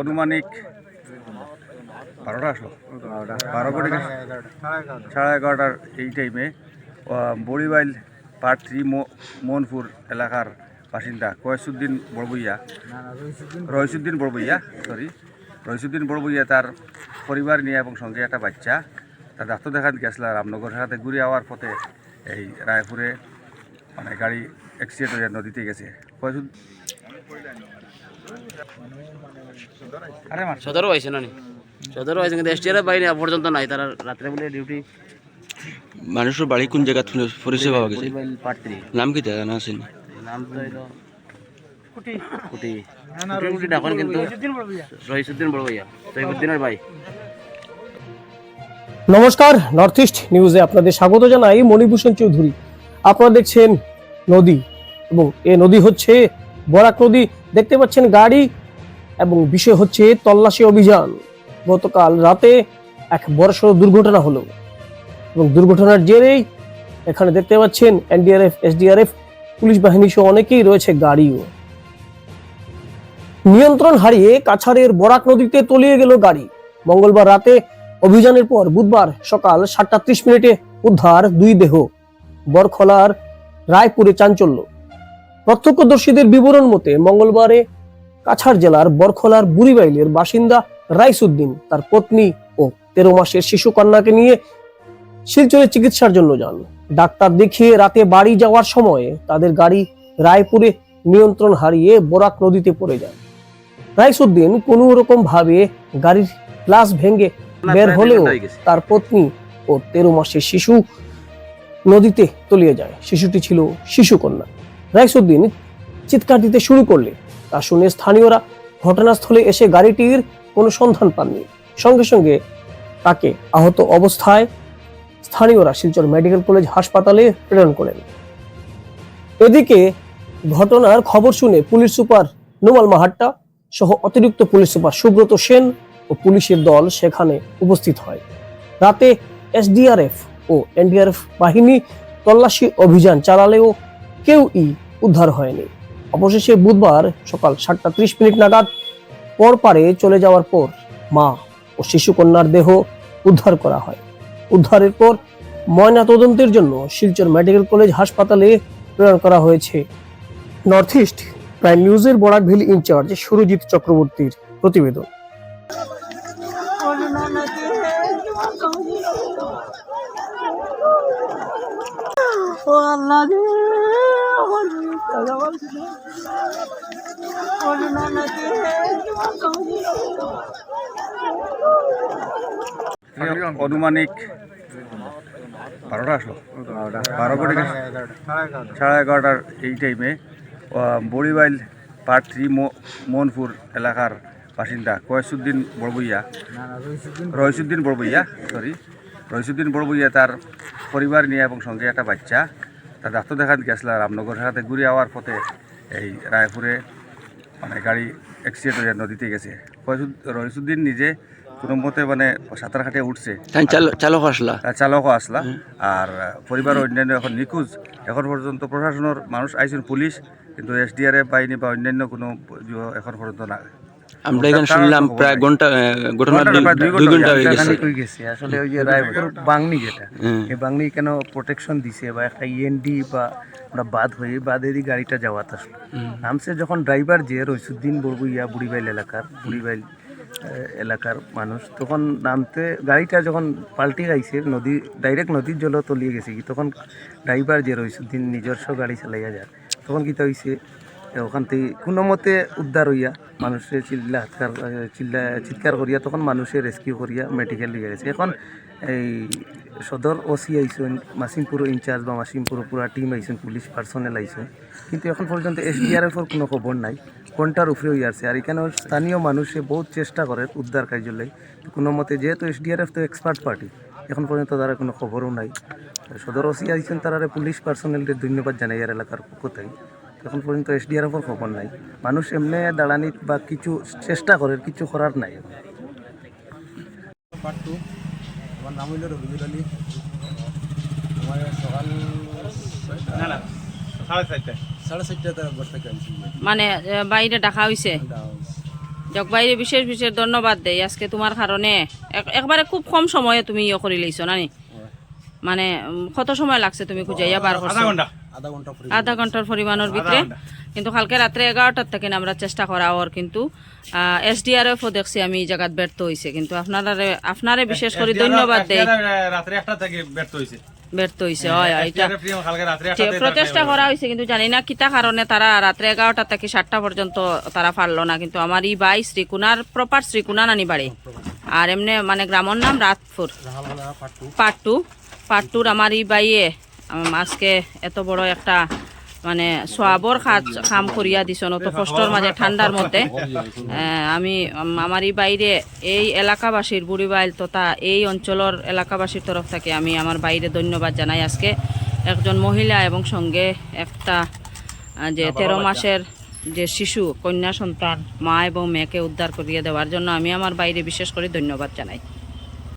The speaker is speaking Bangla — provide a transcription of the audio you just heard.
অনুমানিক বারোটা আসলো? বারো কোটি সাড়ে এগারোটার এই টাইমে বড়িবাইল পার্ট থ্রি মোহনপুর এলাকার বাসিন্দা কয়েসুদ্দিন বড়বইয়া। রইসুদ্দিন বড়বইয়া সরি রইসুদ্দিন বড়বইয়া তার পরিবার নিয়ে এবং সঙ্গে একটা বাচ্চা। তার ডাক্তার দেখান গেছিল রামনগর হাতে ঘুরে যাওয়ার পথে এই রায়পুরে মানে গাড়ি অ্যাক্সিডেন্ট হয়ে নদীতে গেছে। কয়েসুদ আরে সদরও হয়েছে না নি? সদরও হয়েছে কিন্তু এসটিআর বাইরে পর্যন্ত নাই তারা রাত্রে বলে ডিউটি মানুষের বাড়ি কোন জায়গা পরিষেবা পাওয়া গেছে? নাম কি জানা আছে নাম তো হইল কুটি। কুটি। কুটি ডাকন কিন্তু। রহিসুদ্দিন বড় ভাইয়া। সৈফুদ্দিনের ভাই। নমস্কার নর্থ ইস্ট নিউজে আপনাদের স্বাগত জানাই মণিভূষণ চৌধুরী। আপনারা দেখছেন নদী এবং এ নদী হচ্ছে বরাক নদী। দেখতে পাচ্ছেন গাড়ি এবং বিষয় হচ্ছে তল্লাশি অভিযান। গতকাল রাতে এক বড়সড় দুর্ঘটনা হলো এবং দুর্ঘটনার জেরেই এখানে দেখতে পাচ্ছেন এনডিআরএফ, এসডিআরএফ, পুলিশ বাহিনী সহ অনেকেই রয়েছে গাড়িও। নিয়ন্ত্রণ হারিয়ে কাছাড়ের বরাক নদীতে তলিয়ে গেল গাড়ি। মঙ্গলবার রাতে অভিযানের পর বুধবার সকাল সাতটা ত্রিশ মিনিটে উদ্ধার দুই দেহ। বরখলার রায়পুরে চাঞ্চল্য। প্রত্যক্ষদর্শীদের বিবরণ মতে, মঙ্গলবারে কাছাড় জেলার বরখলার বুড়িবাইলের বাসিন্দা রাইসুদ্দিন, তার পত্নী ও তেরো মাসের শিশু কন্যাকে নিয়ে শিলচরে চিকিৎসার জন্য যান। ডাক্তার দেখিয়ে রাতে বাড়ি যাওয়ার সময় তাদের গাড়ি রায়পুরে নিয়ন্ত্রণ হারিয়ে বরাক নদীতে পড়ে যায়। রাইসুদ্দিন কোনো রকম ভাবে গাড়ির গ্লাস ভেঙে বের হলেও তার পত্নী ও তেরো মাসের শিশু নদীতে তলিয়ে যায়। শিশুটি ছিল শিশুকন্যা রাইসুদ্দিন চিৎকার দিতে শুরু করলে। তা শুনে স্থানীয়রা ঘটনাস্থলে এসে গাড়িটির কোনো সন্ধান পাননি। সঙ্গে সঙ্গে তাকে আহত অবস্থায় স্থানীয়রা শিলচর মেডিকেল কলেজ হাসপাতালে প্রেরণ করেন। এদিকে ঘটনার খবর শুনে পুলিশ সুপার নোমাল মাহাট্টা সহ অতিরিক্ত পুলিশ সুপার সুব্রত সেন ও পুলিশের দল সেখানে উপস্থিত হয়। রাতে এসডিআরএফ ও এনডিআরএফ বাহিনী তল্লাশি অভিযান চালালেও কেউই উদ্ধার হয়নি। অবশেষে বুধবার সকাল সাতটা ত্রিশ মিনিট নাগাদ পরপারে চলে যাওয়ার পর মা ও শিশুকন্যার দেহ উদ্ধার করা হয়। উদ্ধারের পর ময়না তদন্তের জন্য শিলচর মেডিকেল কলেজ হাসপাতালে প্রেরণ করা হয়েছে। নর্থ ইস্ট প্রাইম নিউজের বরাক ভ্যালি ইনচার্জ সুরজিৎ চক্রবর্তীর প্রতিবেদন। অনুমানিক বারোটা আসলো? বারো কোটি সাড়ে এগারোটার এই টাইমে বড়িবাইল পার্ট থ্রি মোহনপুর এলাকার বাসিন্দা কয়েসুদ্দিন বড়বইয়া। রইসুদ্দিন বড়বইয়া সরি রইসুদ্দিন বড়বইয়া তার পরিবার নিয়ে এবং সঙ্গে একটা বাচ্চা। তার ডাক্তার দেখান গেছিল রামনগর হাতে ঘুরে যাওয়ার পথে এই রায়পুরে মানে গাড়ি অ্যাক্সিডেন্ট হয়ে নদীতে গেছে। রইসুদ্দিন নিজে কোনো মতে মানে সাঁতার কাটে উঠছে চালক আসলা? আর চালকও আসলা। আর পরিবার অন্যান্য এখন নিখোঁজ। এখন পর্যন্ত প্রশাসনের মানুষ আইছেন পুলিশ কিন্তু এসডিআরএফ বাহিনী বা অন্যান্য কোনো এখন পর্যন্ত না আমরা এখানে শুনলাম প্রায় ঘণ্টা ঘটনা দুই ঘণ্টা হয়ে গেছে। গেছে? আসলে ওই যে রায়পুর বাংনি যেটা এই বাংনি কেন প্রোটেকশন দিছে বা একটা ইএনডি বা আমরা বাদ হয়ে বাদেরই গাড়িটা যাওয়াত আসলো। নামছে যখন ড্রাইভার যে রইসুদ্দিন বড়বুইয়া বুড়িবাইল এলাকার বুড়িবাইল এলাকার মানুষ তখন নামতে গাড়িটা যখন পাল্টে গাইছে নদী ডাইরেক্ট নদীর জল তলিয়ে গেছে কি তখন ড্রাইভার যে রইসুদ্দিন নিজস্ব গাড়ি চালাইয়া যায় তখন কিতা হয়েছে ওখান থেকে কোনো মতে উদ্ধার হইয়া মানুষের চিল্লা হাতকার চিল্লা, চিৎকার করিয়া তখন মানুষের রেস্কিউ করিয়া মেডিকেল লিয়ে গেছে। এখন এই সদর ওসি আইসেন, মাসিমপুর ইনচার্জ বা মাসিমপুর পুরা টিম আইসেন পুলিশ পার্সোনেল আইসেন। কিন্তু এখন পর্যন্ত এস এসডিআরএফের কোনো খবর নাই। ঘণ্টার উপরে হয়ে আসছে। আর এখানে স্থানীয় মানুষে বহুত চেষ্টা করে উদ্ধার কার্য লাই কোনো মতে যেহেতু এসডিআরএফ তো এক্সপার্ট পার্টি এখন পর্যন্ত তারা কোনো খবরও নাই। সদর ওসি আইসেন তারা পুলিশ পার্সোনেলদের ধন্যবাদ জানাই আর এলাকার পক্ষ থেকে। এখন পর্যন্ত এসডিআরএফের খবর নাই। মানুষ এমনি দাঁড়ানি বা কিছু চেষ্টা করে কিছু করার নাই। পার্ট টু আমার নাম হইল রবিউল আলী। আমার সকাল সাড়ে চারটায় সাড়ে ঘর থেকে মানে বাইরে ডাকা হইছে? জগবাইরে বিশেষ বিশেষ ধন্যবাদ দেই। আজকে তোমার কারণে এক- একবারে খুব কম সময়ে তুমি ইয়ে করে লইছো নানি? মানে কত সময় লাগছে তুমি খুঁজাইয়া বার করছ? আধা আধা ঘণ্টার পরিমাণের ভিতরে। কিন্তু কালকে রাত্রে এগারোটার থেকে আমরা চেষ্টা করা ওর কিন্তু। এসডিআরএফও দেখছি আমি এই জায়গাত ব্যর্থ হয়েছে কিন্তু আপনারা আপনারে বিশেষ করে ধন্যবাদ দেই। রাত্রে একটা থেকে ব্যর্থ হয়েছে ব্যর্থ হয়েছে হয় হয়, এটা কালকে প্রচেষ্টা করা হয়েছে কিন্তু জানি না কিতা কারণে তারা রাত্রে এগারোটা থেকে সাতটা পর্যন্ত তারা পারল না। কিন্তু আমার এই বাই শ্রীকুনার প্রপার শ্রীকুনা নানি বাড়ি। আর এমনি মানে গ্রামের নাম রাতপুর পার্ট টু পার্ট টুর আমার এই বাইয়ে আজকে এত বড় একটা মানে সোয়াবর কাজ কাম করিয়া দিছন অত কষ্টর মাঝে ঠান্ডার মধ্যে আহ, আমি আমার এই বাইরে এই এলাকাবাসীর বুড়িবাইল তথা এই অঞ্চলের এলাকাবাসীর তরফ থেকে আমি আমার বাইরে ধন্যবাদ জানাই। আজকে একজন মহিলা এবং সঙ্গে একটা যে তেরো মাসের যে শিশু কন্যা সন্তান মা এবং মেয়েকে উদ্ধার করিয়ে দেওয়ার জন্য আমি আমার বাইরে বিশেষ করে ধন্যবাদ জানাই।